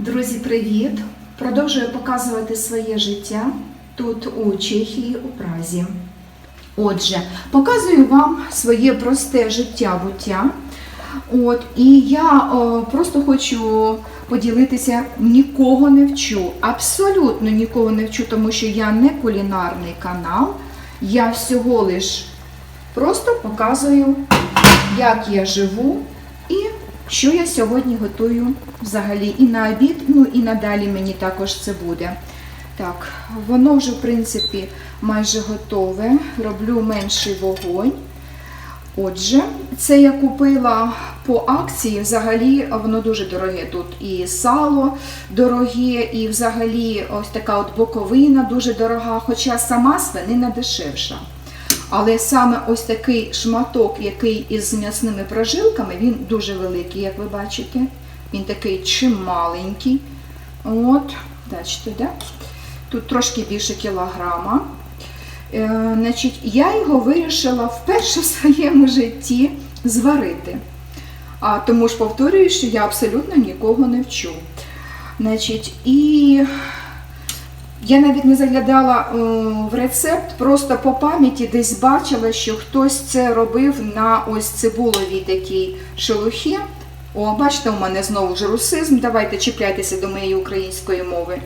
Друзі, привіт! Продовжую показувати своє життя тут у Чехії, у Празі. Отже, показую вам своє просте життя буття. От, і я о, просто хочу поділитися, нікого не вчу, абсолютно нікого не вчу, тому що я не кулінарний канал. Я всього лиш просто показую, як я живу що я сьогодні готую взагалі і на обід, ну і надалі мені також це буде. Так, воно вже, в принципі, майже готове. Роблю менший вогонь. Отже, це я купила по акції. Взагалі воно дуже дороге. Тут і сало дороге, і взагалі ось така от боковина дуже дорога, хоча сама свинина дешевша. Але саме ось такий шматок, який із м'ясними прожилками, він дуже великий, як ви бачите. Він такий чималенький. От, бачите, да? Тут трошки більше кілограма. Е, значить, я його вирішила вперше в своєму житті зварити. А тому ж повторюю, що я абсолютно нікого не вчу. Значить, і я навіть не заглядала е, в рецепт, просто по пам'яті десь бачила, що хтось це робив на ось цибуловій такій шелухі. О, бачите, у мене знову ж русизм. Давайте чіпляйтеся до моєї української мови.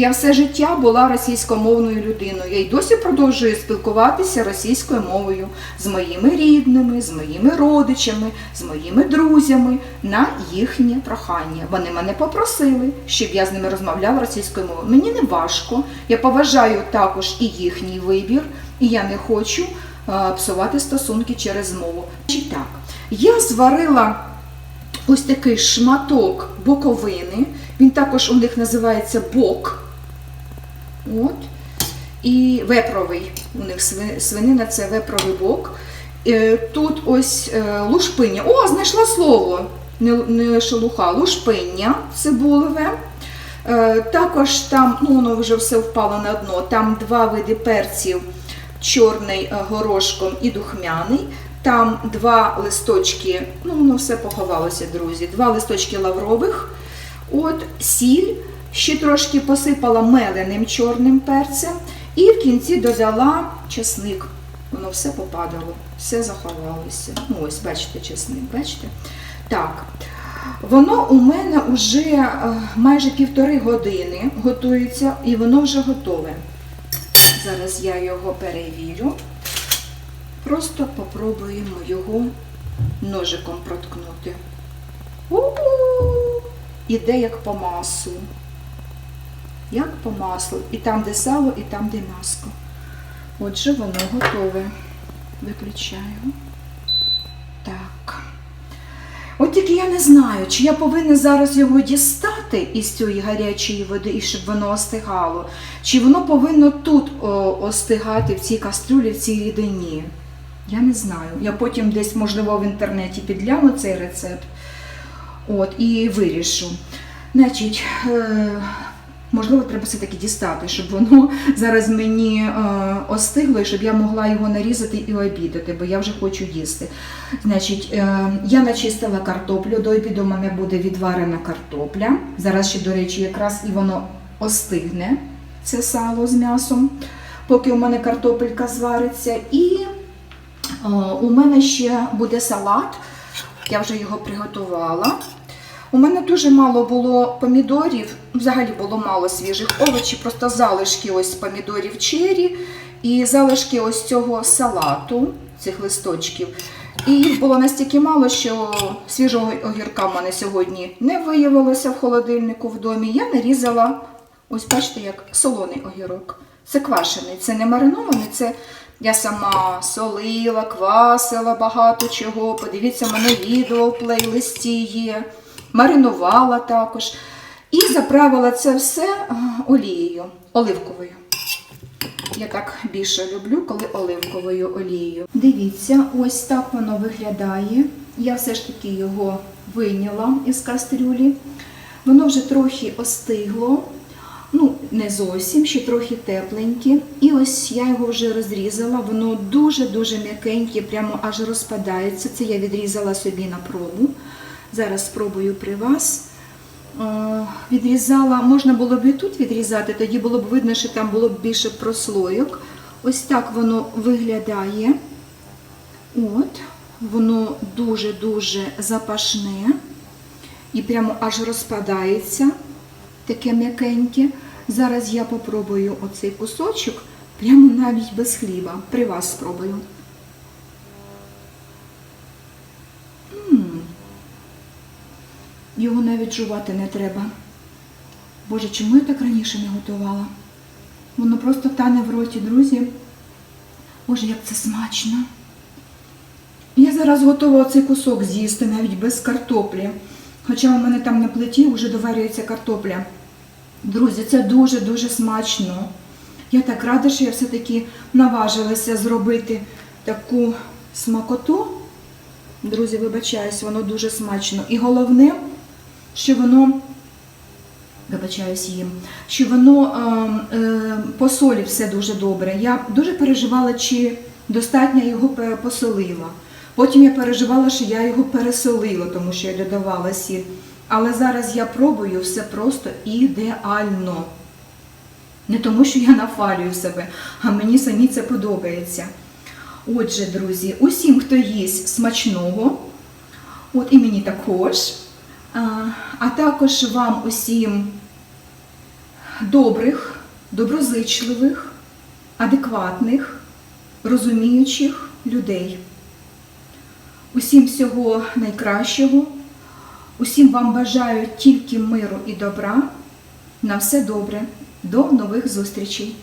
Я все життя була російськомовною людиною. Я й досі продовжую спілкуватися російською мовою з моїми рідними, з моїми родичами, з моїми друзями на їхнє прохання. Вони мене попросили, щоб я з ними розмовляла російською мовою. Мені не важко. Я поважаю також і їхній вибір, і я не хочу е, псувати стосунки через мову. Чи так? Я зварила ось такий шматок боковини. Він також у них називається бок. От. І вепровий. У них свинина це вепровий бок. Е, Тут ось е, лушпиння. О, знайшла слово. Не, не шелуха, лушпиння цибулеве. Е, Також там, ну воно вже все впало на дно, там два види перців, чорний горошком і духмяний. Там два листочки, ну воно все поховалося, друзі. Два листочки лаврових, от сіль, ще трошки посипала меленим чорним перцем, і в кінці додала чесник. Воно все попадало, все заховалося. Ну, ось, бачите, чесник, бачите? Так. Воно у мене вже е, майже півтори години готується, і воно вже готове. Зараз я його перевірю. Просто попробуємо його ножиком проткнути. У-у-у! Іде як по маслу. Як по маслу. І там, де сало, і там, де м'яско. Отже, воно готове. Виключаю. Так. От тільки я не знаю, чи я повинна зараз його дістати із цієї гарячої води, і щоб воно остигало, чи воно повинно тут остигати в цій кастрюлі, в цій рідині. Я не знаю. Я потім десь, можливо, в інтернеті підгляну цей рецепт от, і вирішу. Значить, е, можливо, треба все-таки дістати, щоб воно зараз мені е, остигло, і щоб я могла його нарізати і обідати, бо я вже хочу їсти. Значить, е, я начистила картоплю, до обіду у мене буде відварена картопля. Зараз ще, до речі, якраз і воно остигне, це сало з м'ясом, поки у мене картопелька звариться. І Е, У мене ще буде салат, я вже його приготувала. У мене дуже мало було помідорів, взагалі було мало свіжих овочів, просто залишки ось помідорів чері і залишки ось цього салату, цих листочків. І їх було настільки мало, що свіжого огірка в мене сьогодні не виявилося в холодильнику в домі. Я нарізала, ось бачите, як солоний огірок. Це квашений, це не маринований, це я сама солила, квасила багато чого. Подивіться, в мене відео в плейлисті є. Маринувала також. І заправила це все олією, оливковою. Я так більше люблю, коли оливковою олією. Дивіться, ось так воно виглядає. Я все ж таки його вийняла із кастрюлі. Воно вже трохи остигло. Ну, не зовсім, ще трохи тепленьке. І ось я його вже розрізала. Воно дуже-дуже м'якеньке, прямо аж розпадається. Це я відрізала собі на пробу. Зараз спробую при вас. е, відрізала, можна було б і тут відрізати, тоді було б видно, що там було б більше прослойок. Ось так воно виглядає. От, воно дуже-дуже запашне і прямо аж розпадається, таке м'якеньке. Зараз я попробую оцей кусочок, прямо навіть без хліба. При вас спробую. Його навіть жувати не треба. Боже, чому я так раніше не готувала? Воно просто тане в роті, друзі. Боже, як це смачно. Я зараз готова цей кусок з'їсти навіть без картоплі. Хоча у мене там на плиті вже доварюється картопля. Друзі, це дуже-дуже смачно. Я так рада, що я все-таки наважилася зробити таку смакоту. Друзі, вибачаюсь, воно дуже смачно. І головне, що воно, вибачаюсь їм, що воно е, е, по солі все дуже добре. Я дуже переживала, чи достатньо його посолила. Потім я переживала, що я його пересолила, тому що я додавала сіль. Але зараз я пробую все просто ідеально. Не тому, що я нафалюю себе, а мені самі це подобається. Отже, друзі, усім, хто їсть смачного, от і мені також, а також вам усім добрих, доброзичливих, адекватних, розуміючих людей. Усім всього найкращого. Усім вам бажаю тільки миру і добра. На все добре. До нових зустрічей!